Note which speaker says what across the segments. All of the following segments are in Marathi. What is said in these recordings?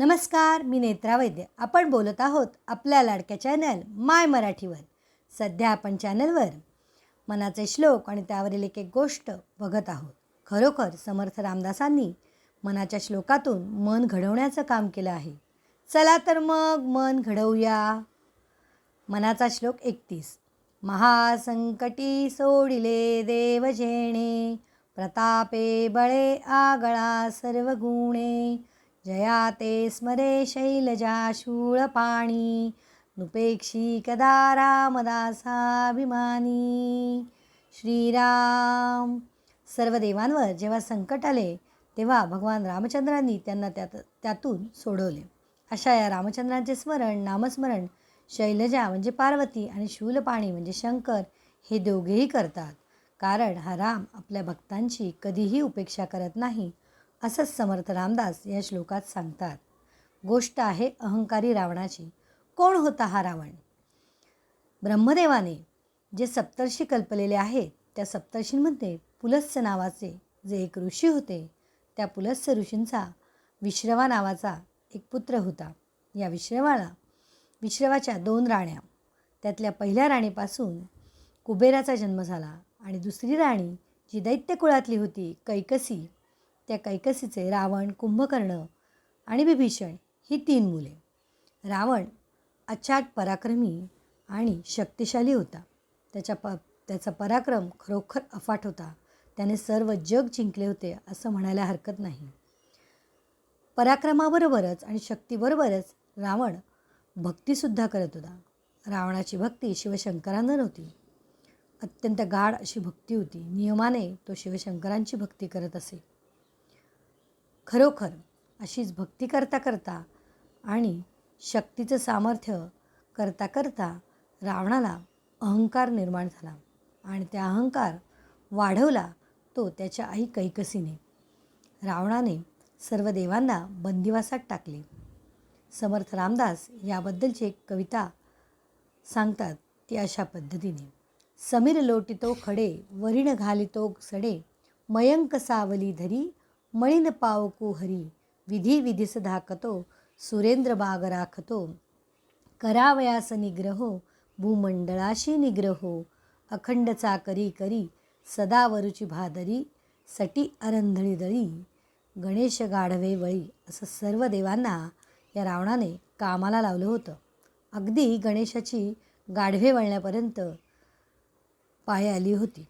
Speaker 1: नमस्कार मी नेत्रा वैद्य. आपण बोलत आहोत आपल्या लाडक्या चॅनल माय मराठीवर. सध्या आपण चॅनलवर मनाचे श्लोक आणि त्यावरील एक एक गोष्ट बघत आहोत. खरोखर समर्थ रामदासांनी मनाच्या श्लोकातून मन घडवण्याचं काम केलं आहे. चला तर मग मन घडवूया. मनाचा श्लोक एकतीस. महासंकटी सोडिले देव जेणे प्रतापे बळे आगळा सर्व गुणे जया ते स्मरे शैलजा शूळपाणी नुपेक्षी कदा रामदासाभिमानी। श्रीराम। सर्व देवांवर जेव्हा संकट आले तेव्हा भगवान रामचंद्रांनी त्यांना त्यात त्यातून सोडवले. अशा या रामचंद्रांचे स्मरण नामस्मरण शैलजा म्हणजे पार्वती आणि शूलपाणी म्हणजे शंकर हे दोघेही करतात. कारण हा राम आपल्या भक्तांची कधीही उपेक्षा करत नाही असंच समर्थ रामदास या श्लोकात सांगतात गोष्ट आहे अहंकारी रावणाची. कोण होता हा रावण? ब्रह्मदेवाने जे सप्तर्षी कल्पलेले आहेत त्या सप्तर्षींमध्ये पुलस्य नावाचे जे एक ऋषी होते त्या पुलस्य ऋषींचा विश्रवा नावाचा एक पुत्र होता. या विश्रवाला विश्रवाच्या दोन राण्या त्यातल्या पहिल्या राणीपासून कुबेराचा जन्म झाला आणि दुसरी राणी जी दैत्यकुळातली होती कैकसी त्या कैकसीचे रावण कुंभकर्ण आणि विभीषण ही तीन मुले. रावण अचाट पराक्रमी आणि शक्तिशाली होता. त्याच्या प त्याचा पराक्रम खरोखर अफाट होता. त्याने सर्व जग जिंकले होते असं म्हणायला हरकत नाही. पराक्रमाबरोबरच आणि शक्तीबरोबरच रावण भक्तीसुद्धा करत होता. रावणाची भक्ती शिवशंकरांना नव्हती अत्यंत गाढ अशी भक्ती होती. नियमाने तो शिवशंकरांची भक्ती करत असे. खरोखर अशीच भक्ती करता करता आणि शक्तीचं सामर्थ्य करता करता रावणाला अहंकार निर्माण झाला आणि त्या अहंकार वाढवला तो त्याच्या आई कैकसीने. रावणाने सर्व देवांना बंदिवासात टाकले. समर्थ रामदास याबद्दलची एक कविता सांगतात ती अशा पद्धतीने. समीर लोटितो खडे वरीण घालितो सडे मयंक सावली धरी मळीन पावकू हरी विधी विधीस धाकतो सुरेंद्र बाग राखतो. करावयास निग्रहो भूमंडळाशी निग्रहो. अखंड चाकरी करी सदावरुची भादरी सटी अरंधळी दळी. गणेश गाढवे वळी असं सर्व देवांना या रावणाने कामाला लावलं होतं. अगदी गणेशाची गाढवे वळण्यापर्यंत पाय आली होती.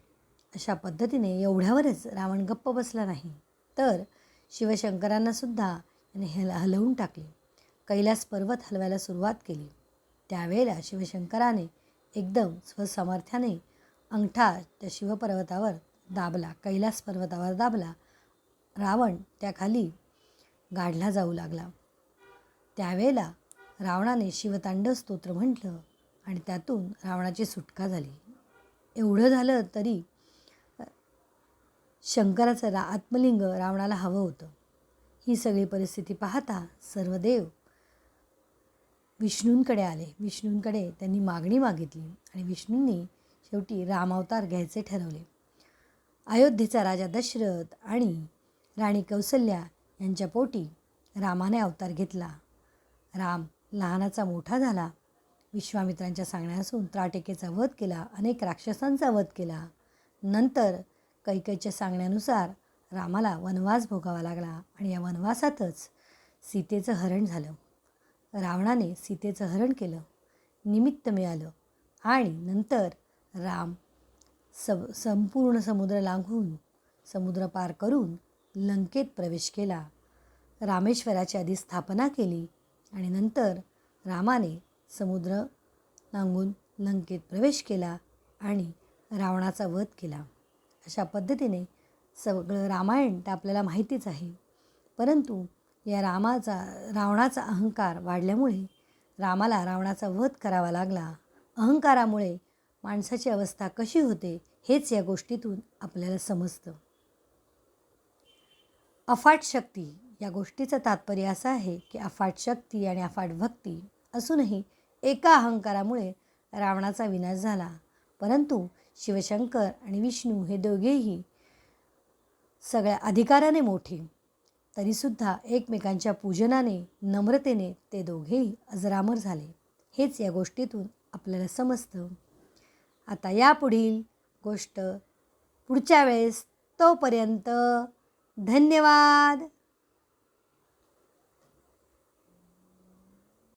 Speaker 1: अशा पद्धतीने एवढ्यावरच रावण गप्प बसला नाही. तर शिवशंकरांनासुद्धा याने हल हलवून टाकले. कैलास पर्वत हलवायला सुरुवात केली. त्यावेळेला शिवशंकराने एकदम स्वसामर्थ्याने अंगठा त्या शिवपर्वतावर दाबला कैलास पर्वतावर दाबला. रावण त्याखाली गाढला जाऊ लागला. त्यावेळेला रावणाने शिवतांडव स्तोत्र म्हटलं आणि त्यातून रावणाची सुटका झाली. एवढं झालं तरी शंकराचं रा आत्मलिंग रावणाला हवं होतं. ही सगळी परिस्थिती पाहता सर्व देव विष्णूंकडे आले. विष्णूंकडे त्यांनी मागणी मागितली आणि विष्णूंनी शेवटी रामावतार घ्यायचे ठरवले. अयोध्येचा राजा दशरथ आणि राणी कौसल्या यांच्या पोटी रामाने अवतार घेतला. राम लहानाचा मोठा झाला. विश्वामित्रांच्या सांगण्यासून त्राटेकेचा वध केला. अनेक राक्षसांचा वध केला. नंतर कैकेच्या सांगण्यानुसार रामाला वनवास भोगावा लागला आणि या वनवासातच सीतेचं हरण झालं. रावणाने सीतेचं हरण केलं. निमित्त मिळालं आणि नंतर राम सब संपूर्ण समुद्र लांघून समुद्र पार करून लंकेत प्रवेश केला. रामेश्वराची आधी स्थापना केली आणि नंतर रामाने समुद्र लांघून लंकेत प्रवेश केला आणि रावणाचा वध केला. अशा पद्धतीने सगळं रामायण तर आपल्याला माहितीच आहे. परंतु या रामाचा रावणाचा अहंकार वाढल्यामुळे रामाला रावणाचा वध करावा लागला. अहंकारामुळे माणसाची अवस्था कशी होते हेच या गोष्टीतून आपल्याला समजतं. अफाट शक्ती या गोष्टीचं तात्पर्य असं आहे की अफाट शक्ती आणि अफाट भक्ती असूनही एका अहंकारामुळे रावणाचा विनाश झाला. परंतु शिवशंकर आणि विष्णू हे दोघेही सगळ्या अधिकाराने मोठे. तरीसुद्धा एकमेकांच्या पूजनाने नम्रतेने ते दोघेही अजरामर झाले. हेच या गोष्टीतून आपल्याला समजतं. आता यापुढील गोष्ट पुढच्या वेळेस तोपर्यंत धन्यवाद!